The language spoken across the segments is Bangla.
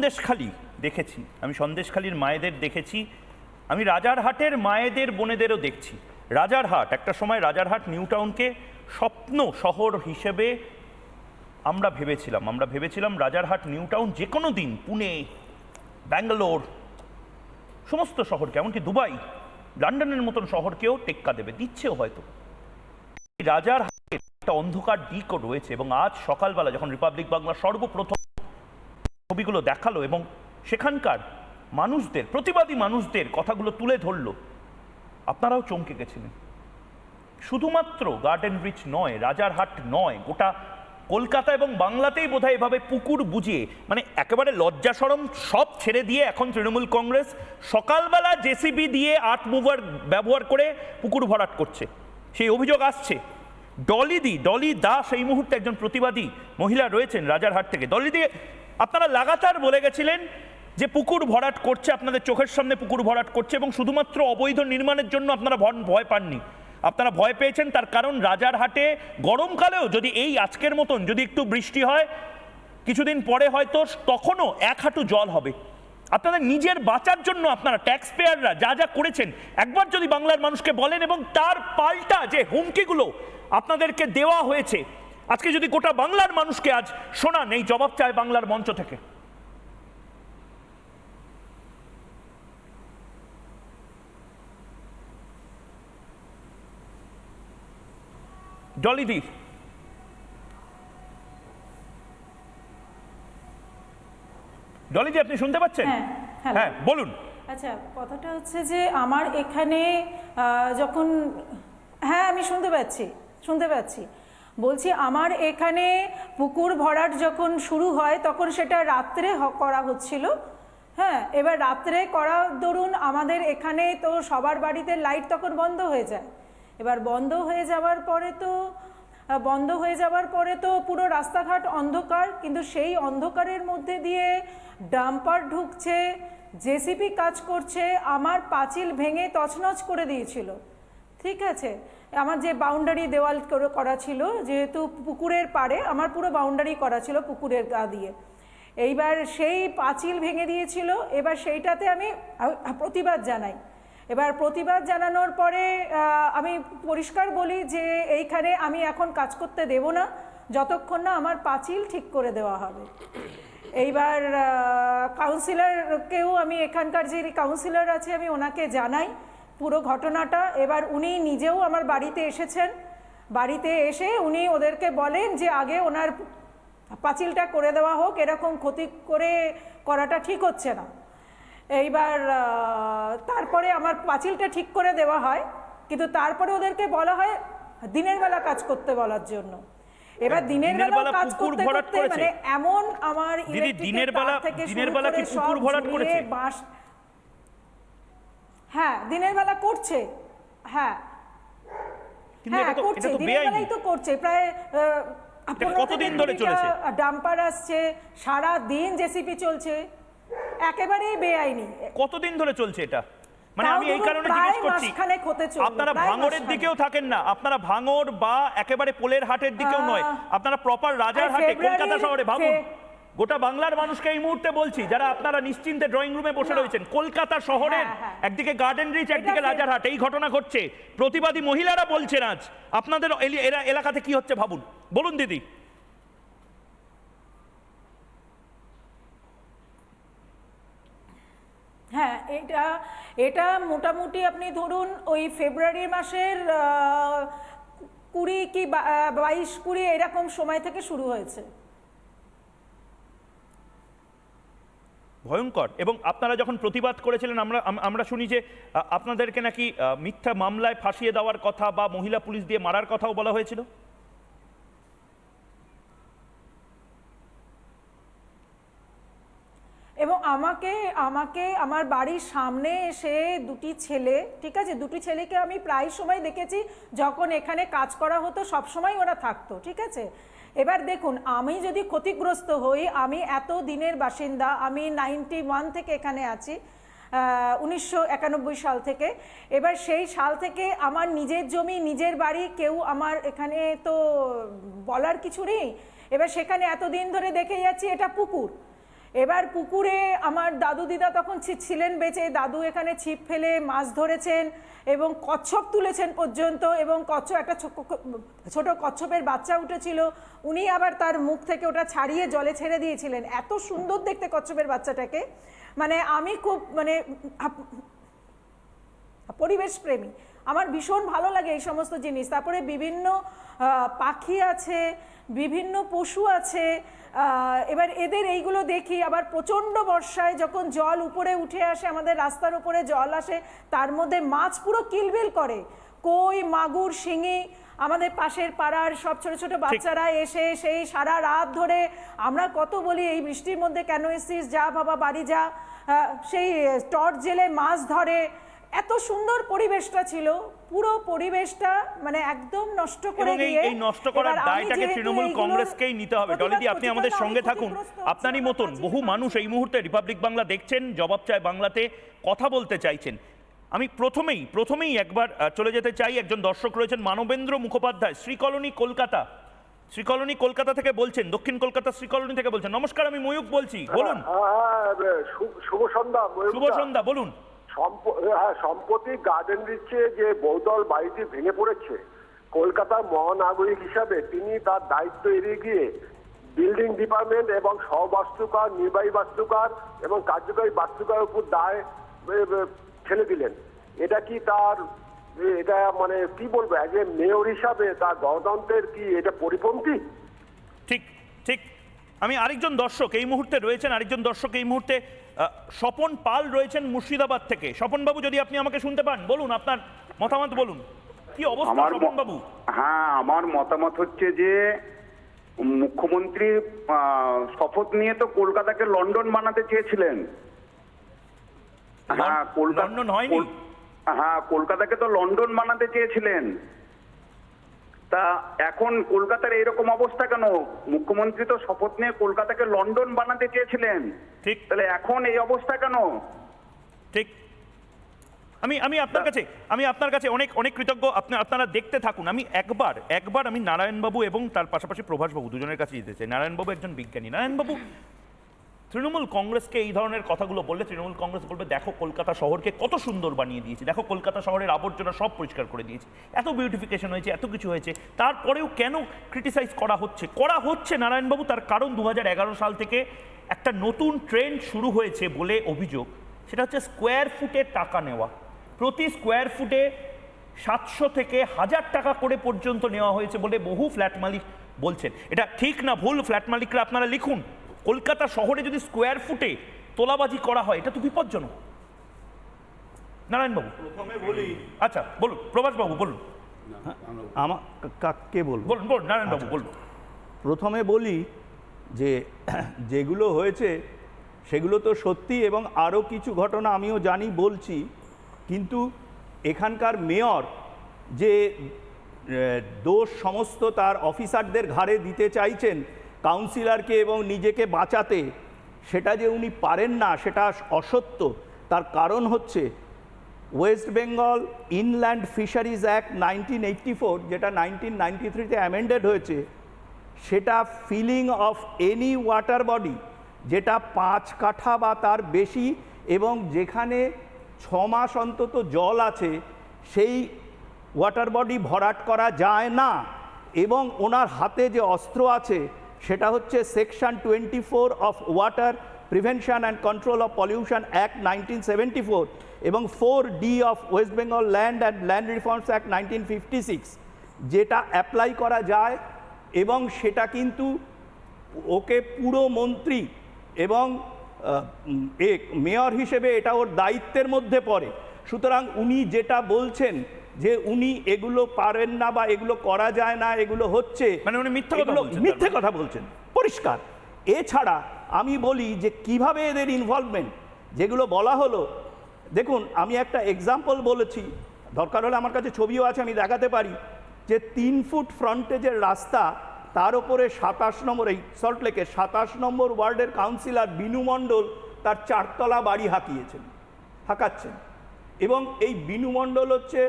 সন্দেশখালি দেখেছি। আমি সন্দেশখালির মায়েদের দেখেছি। আমি রাজারহাটের মায়েদের, বোনেদেরও দেখছি। রাজারহাট, একটা সময় রাজারহাট নিউ টাউনকে স্বপ্ন শহর হিসেবে আমরা ভেবেছিলাম। আমরা ভেবেছিলাম রাজারহাট নিউ টাউন যে কোনো দিন, পুনে, ব্যাঙ্গালোর, সমস্ত শহরকে, এমনকি দুবাই, লন্ডনের মতন শহরকেও টেক্কা দেবে, দিচ্ছেও হয়তো। রাজার হাটের একটা অন্ধকার দিকও রয়েছে এবং আজ সকালবেলা যখন রিপাবলিক বাংলা সর্বপ্রথম ছবিগুলো দেখাল এবং সেখানকার মানুষদের, প্রতিবাদী মানুষদের কথাগুলো তুলে ধরলো। আপনারাও চমকে গেছিলেন। শুধুমাত্র গার্ডেন ব্রিজ নয় রাজারহাট নয়, গোটা কলকাতা এবং বাংলাতেই বোধহয় এভাবে পুকুর বুঝিয়ে মানে একেবারে লজ্জা সরম সব ছেড়ে দিয়ে এখন তৃণমূল কংগ্রেস সকালবেলা জেসিবি দিয়ে আর্ট মুভার ব্যবহার করে পুকুর ভরাট করছে। সেই অভিযোগ আসছে। ডলিদি, ডলি দাস এই মুহূর্তে একজন প্রতিবাদী মহিলা রয়েছেন রাজারহাট থেকে। ডলিদি আপনারা লাগাতার বলে গেছিলেন যে পুকুর ভরাট করছে, আপনাদের চোখের সামনে পুকুর ভরাট করছে এবং শুধুমাত্র অবৈধ নির্মাণের জন্য আপনারা ভয় পাননি। আপনারা ভয় পেয়েছেন তার কারণ রাজারহাটে গরমকালেও যদি এই আজকের মতন যদি একটু বৃষ্টি হয়, কিছুদিন পরে হয়তো তখনও এক হাঁটু জল হবে। আপনাদের নিজের বাঁচার জন্য আপনারা ট্যাক্স পেয়াররা যা যা করেছেন, একবার যদি বাংলার মানুষকে বলেন এবং তার পাল্টা যে হুমকিগুলো আপনাদেরকে দেওয়া হয়েছে আজকে যদি গোটা বাংলার মানুষকে আজ শোনান এই জবাব চায় বাংলার মঞ্চ থেকে। ডলিদি ডলিদি আপনি শুনতে পাচ্ছেন? হ্যাঁ. হ্যাঁ বলুন। আচ্ছা কথাটা হচ্ছে যে আমার এখানে আহ, যখন হ্যাঁ আমি শুনতে পাচ্ছি শুনতে পাচ্ছি। বলছি, আমার এখানে পুকুর ভরাট যখন শুরু হয়, তখন সেটা রাত্রে করা হচ্ছিল। হ্যাঁ এবার রাত্রে করা ধরুন, আমাদের এখানে তো সবার বাড়িতে লাইট তখন বন্ধ হয়ে যায়। এবার বন্ধ হয়ে যাওয়ার পরে তো বন্ধ হয়ে যাওয়ার পরে তো পুরো রাস্তাঘাট অন্ধকার, কিন্তু সেই অন্ধকারের মধ্যে দিয়ে ডাম্পার ঢুকছে, জেসিপি কাজ করছে, আমার পাঁচিল ভেঙে তছনছ করে দিয়েছিল। ঠিক আছে? আমার যে বাউন্ডারি দেওয়াল করা ছিল, যেহেতু পুকুরের পাড়ে, আমার পুরো বাউন্ডারি করা ছিল পুকুরের গা দিয়ে। এইবার সেই পাঁচিল ভেঙে দিয়েছিল, এবার সেইটাতে আমি প্রতিবাদ জানাই। এবার প্রতিবাদ জানানোর পরে আমি পরিষ্কার বলি যে, এইখানে আমি এখন কাজ করতে দেব না, যতক্ষণ না আমার পাঁচিল ঠিক করে দেওয়া হবে। এইবার কাউন্সিলরকেও আমি, এখানকার যে কাউন্সিলর আছে, আমি ওনাকে জানাই পুরো ঘটনাটা এবার উনি নিজেও আমার বাড়িতে এসেছেন। বাড়িতে এসে উনি ওদেরকে বলেন যে আগে ওনার পাঁচিলটা করে দেওয়া হোক এরকম ক্ষতি করে করাটা ঠিক হচ্ছে না। এইবার তারপরে আমার পাঁচিলটা ঠিক করে দেওয়া হয় কিন্তু তারপরে ওদেরকে বলা হয় দিনের বেলা কাজ করতে বলার জন্য। এবার দিনের দিনের বেলা কাজ করতে করতে মানে এমন আমার দিনের বেলা- থেকে দিনের বেলা কি করে পুকুর ভরাট করেছে? বাঁশ হ্যাঁ দিনের বেলা করছে। হ্যাঁ। হ্যাঁ করছে। দিনের বেলায় তো করছে। প্রায় আহ, এটা 15 কতদিন ধরে চলেছে? ডাম্পার আসছে। সারা দিন জেসিপি চলছে। একেবারেই বেআইনি। কতদিন ধরে চলছে এটা? মানে আমি এই কারণে জিজ্ঞেস করছি আপনারা ভাঙরের দিকেও থাকেন না। আপনারা ভাঙর বা একেবারে পোলের হাটের দিকেও নয়। আপনারা প্রপার রাজার হাটে কলকাতা শহরে ভাবুন গোটা বাংলার মানুষকে এই মুহূর্তে বলছি যারা আপনারা নিশ্চিন্তে ড্রয়িং রুমে বসে রয়েছেন কলকাতা শহরের হ্যাঁ, হ্যাঁ। একদিকে গার্ডেন রিচ একদিকে রাজারহাট এই ঘটনা ঘটছে। প্রতিবাদী মহিলারা বলছেন আজ আপনাদের এরা এলাকাতে কি হচ্ছে ভাবুন। বলুন দিদি। হ্যাঁ এটা এটা মোটামুটি আপনি ধরুন ওই ফেব্রুয়ারি মাসের কুড়ি কি বাইশ কুড়ি এরকম সময় থেকে শুরু হয়েছে। ভয়ঙ্কর। এবং আপনারা যখন প্রতিবাদ করেছিলেন, আমরা আমরা শুনি যে আপনাদেরকে নাকি মিথ্যা মামলায় ফাঁসিয়ে দেওয়ার কথা বা মহিলা পুলিশ দিয়ে মারার কথাও বলা হয়েছিল এবং আমাকে আমাকে আমার বাড়ির সামনে এসে দুটি ছেলে, ঠিক আছে? দুটি ছেলেকে আমি প্রায় সময় দেখেছি যখন এখানে কাজ করা হতো, সব সময় ওরা থাকতো, ঠিক আছে? এবার দেখুন, আমি যদি ক্ষতিগ্রস্ত হই, আমি এত দিনের বাসিন্দা, আমি নাইনটি ওয়ান থেকে এখানে আছি উনিশশো একানব্বই সাল থেকে। এবার সেই সাল থেকে আমার নিজের জমি, নিজের বাড়ি, কেউ আমার এখানে তো বলার কিছু নেই। এবার সেখানে এতদিন ধরে দেখে যাচ্ছি এটা পুকুর। এবার পুকুরে আমার দাদু দিদা তখন ছিলেন বেঁচে, দাদু এখানে ছিপ ফেলে মাছ ধরেছেন এবং কচ্ছপ তুলেছেন পর্যন্ত এবং কচ্ছপ, একটা ছোট কচ্ছপের বাচ্চা উঠেছিল। উনি আবার তার মুখ থেকে ওটা ছাড়িয়ে জলে ছেড়ে দিয়েছিলেন। এত সুন্দর দেখতে কচ্ছপের বাচ্চাটাকে। মানে আমি খুব মানে পরিবেশ প্রেমী আমার ভীষণ ভালো লাগে এই সমস্ত জিনিস। তারপরে বিভিন্ন পাখি আছে বিভিন্ন পশু আছে এবার এদের এইগুলো দেখি। আবার প্রচণ্ড বর্ষায় যখন জল উপরে উঠে আসে আমাদের রাস্তার উপরে জল আসে তার মধ্যে মাছ পুরো কিলবিল করে। কই মাগুর শিঙি আমাদের পাশের পাড়ার সব ছোট ছোট বাচ্চারা এসে সেই সারা রাত ধরে আমরা কত বলি এই বৃষ্টির মধ্যে কেন এসছিস? যা বাবা বাড়ি যা। সেই টর্চ জেলে মাছ ধরে। এত সুন্দর পরিবেশটা ছিল পুরো পরিবেশটা মানে একদম নষ্ট করে দিয়ে এই নষ্ট করার দায়টাকে তৃণমূল কংগ্রেসকেই নিতে হবে। ডলিদি আপনি আমাদের সঙ্গে থাকুন। আপনারই মতন বহু মানুষ এই মুহূর্তে রিপাবলিক বাংলা দেখছেন জবাব চায় বাংলাতে কথা বলতে চাইছেন। আমি প্রথমেই প্রথমেই একবার আহ, চলে যেতে চাই। একজন দর্শক রয়েছেন মানবেন্দ্র মুখোপাধ্যায় শ্রীকলোনি কলকাতা। শ্রীকলোনি কলকাতা থেকে বলছেন দক্ষিণ কলকাতা শ্রীকলোনি থেকে বলছেন নমস্কার আমি ময়ূক বলছি বলুন। হ্যাঁ, হ্যাঁ, শুভ সন্ধ্যা শুভ সন্ধ্যা বলুন। হ্যাঁ, সম্প্রতি গার্ডেন দিচ্ছে যে বহুতল বাড়িটি ভেঙে পড়েছে। কলকাতার মহানাগরিক হিসাবে তিনি তার দায়িত্ব এড়িয়ে গিয়ে বিল্ডিং ডিপার্টমেন্ট এবং সহবাস্তুকার নির্বাহী বাস্তুকার এবং কার্যকারী বাস্তুকার উপর দায় ঠেলে দিলেন। এটা কি তার এটা মানে কি বলব অ্যাজ এ মেয়র হিসাবে তার গণতন্ত্রের কি এটা পরিপন্থী? ঠিক ঠিক। আমি আরেকজন দর্শক এই মুহূর্তে রয়েছেন আরেকজন দর্শক এই মুহূর্তে স্বপন পাল রয়েছেন মুর্শিদাবাদ থেকে। স্বপন বাবু যদি আপনি আমাকে শুনতে পান বলুন আপনার মতামত বলুন। কি অবস্থা আমার স্বপন বাবু হ্যাঁ আমার মতামত হচ্ছে যে মুখ্যমন্ত্রী শপথ নিয়ে তো কলকাতাকে লন্ডন বানাতে চেয়েছিলেন। হ্যাঁ কলকাতা হ্যাঁ কলকাতাকে তো লন্ডন বানাতে চেয়েছিলেন। তা এখন কলকাতার এইরকম অবস্থা কেন? মুখ্যমন্ত্রী তো শপথ নিয়ে কলকাতাকে লন্ডন বানাতে চেয়েছিলেন। ঠিক। তাহলে এখন এই অবস্থা কেন? ঠিক। আমি আমি আপনার কাছে আমি আপনার কাছে অনেক অনেক কৃতজ্ঞ। আপনি আপনারা দেখতে থাকুন। আমি একবার একবার আমি নারায়ণবাবু এবং তার পাশাপাশি প্রভাসবাবু দুজনের কাছে যেতে চাই। নারায়ণবাবু একজন বিজ্ঞানী। নারায়ণবাবু তৃণমূল কংগ্রেসকে এই ধরনের কথাগুলো বললে তৃণমূল কংগ্রেস বলবে, দেখো, কলকাতা শহরকে কত সুন্দর বানিয়ে দিয়েছে। দেখো, কলকাতা শহরের আবর্জনা সব পরিষ্কার করে দিয়েছে। এত বিউটিফিকেশন হয়েছে, এত কিছু হয়েছে। তারপরেও কেন ক্রিটিসাইজ করা হচ্ছে? করা হচ্ছে নারায়ণবাবু তার কারণ দু হাজার এগারো সাল থেকে একটা নতুন ট্রেন্ড শুরু হয়েছে বলে অভিযোগ। সেটা হচ্ছে স্কোয়ার ফুটে টাকা নেওয়া। প্রতি স্কোয়ার ফুটে সাতশো থেকে হাজার টাকা করে পর্যন্ত নেওয়া হয়েছে বলে বহু ফ্ল্যাট মালিক বলছেন। এটা ঠিক না, ভুল। ফ্ল্যাট মালিকরা আপনারা লিখুন। কলকাতা শহরে যদি স্কোয়ার ফুটে তোলাবাজি করা হয় এটা তো বিপজ্জনক। নারায়ণবাবু। প্রথমে বলি। আচ্ছা বলুন প্রভাসবাবু বলুন। আমার কাকে বলব? বলুন বলুন নারায়ণবাবু বলুন। প্রথমে বলি যে যেগুলো হয়েছে সেগুলো তো সত্যি এবং আরও কিছু ঘটনা আমিও জানি বলছি। কিন্তু এখানকার মেয়র যে দোষ সমস্ত তার অফিসারদের ঘাড়ে দিতে চাইছেন কাউন্সিলরকে এবং নিজেকে বাঁচাতে, সেটা যে উনি পারেন না, সেটা অসত্য। তার কারণ হচ্ছে West Bengal inland fisheries act nineteen eighty four, যেটা নাইনটিন নাইনটি থ্রিতে অ্যামেন্ডেড হয়েছে, সেটা filling of any water body, যেটা পাঁচ কাঠা বা তার বেশি এবং যেখানে ছ মাস অন্তত জল আছে, সেই ওয়াটার বডি ভরাট করা যায় না। এবং ওনার হাতে যে অস্ত্র আছে সেটা হচ্ছে section twenty four of water prevention and control of pollution act nineteen seventy four এবং four D of West Bengal land and land reforms act nineteen fifty six, যেটা অ্যাপ্লাই করা যায় এবং সেটা কিন্তু ওকে পুরো মন্ত্রী এবং মেয়র হিসেবে এটা ওর দায়িত্বের মধ্যে পড়ে। সুতরাং উনি যেটা বলছেন যে উনি এগুলো পারেন না বা এগুলো করা যায় না এগুলো হচ্ছে মানে উনি মিথ্যা মিথ্যে মানে। কথা বলছেন। পরিষ্কার। এছাড়া আমি বলি যে কীভাবে এদের ইনভলভমেন্ট যেগুলো বলা হলো দেখুন আমি একটা এক্সাম্পল বলেছি। দরকার হলে আমার কাছে ছবিও আছে আমি দেখাতে পারি। যে তিন ফুট ফ্রন্টেজের রাস্তা তার উপরে সাতাশ নম্বর এই সল্টলেকের সাতাশ নম্বর ওয়ার্ল্ডের কাউন্সিলর বিনু মণ্ডল তার চারতলা বাড়ি হাঁকিয়েছেন হাঁকাচ্ছেন। এবং এই বিনু মণ্ডল হচ্ছে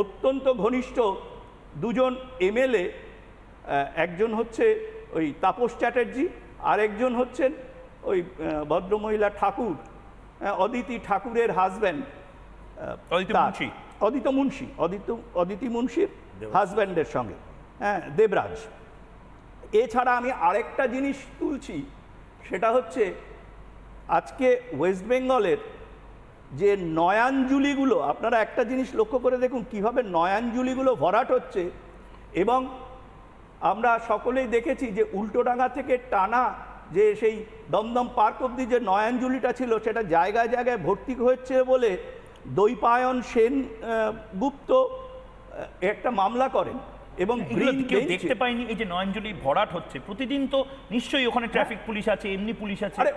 অত্যন্ত ঘনিষ্ঠ দুজন এমএলএ একজন হচ্ছে ওই তাপস চ্যাটার্জি আর একজন হচ্ছেন ওই ভদ্রমহিলা ঠাকুর অদিতি ঠাকুরের হাজব্যান্ড। অদিত মুন্সি? অদিত অদিতি মুন্সির হাজব্যান্ডের সঙ্গে হ্যাঁ দেবরাজ। এছাড়া আমি আরেকটা জিনিস তুলছি সেটা হচ্ছে আজকে ওয়েস্ট বেঙ্গলের যে নয়াঞ্জুলিগুলো আপনারা একটা জিনিস লক্ষ্য করে দেখুন কীভাবে নয়াঞ্জুলিগুলো ভরাট হচ্ছে এবং আমরা সকলেই দেখেছি যে উল্টোডাঙ্গা থেকে টানা যে সেই দমদম পার্ক অব্দি যে নয়াঞ্জুলিটা ছিল সেটা জায়গায় জায়গায় ভর্তি হচ্ছে বলে দৈপায়ন সেন গুপ্ত একটা মামলা করেন এবং দেখতে পাইনি এই যে নয়নজলি ভরাট হচ্ছে প্রতিদিন তো নিশ্চয়ই ওখানে ট্রাফিক পুলিশ আছে এমনি পুলিশ আছে। আরে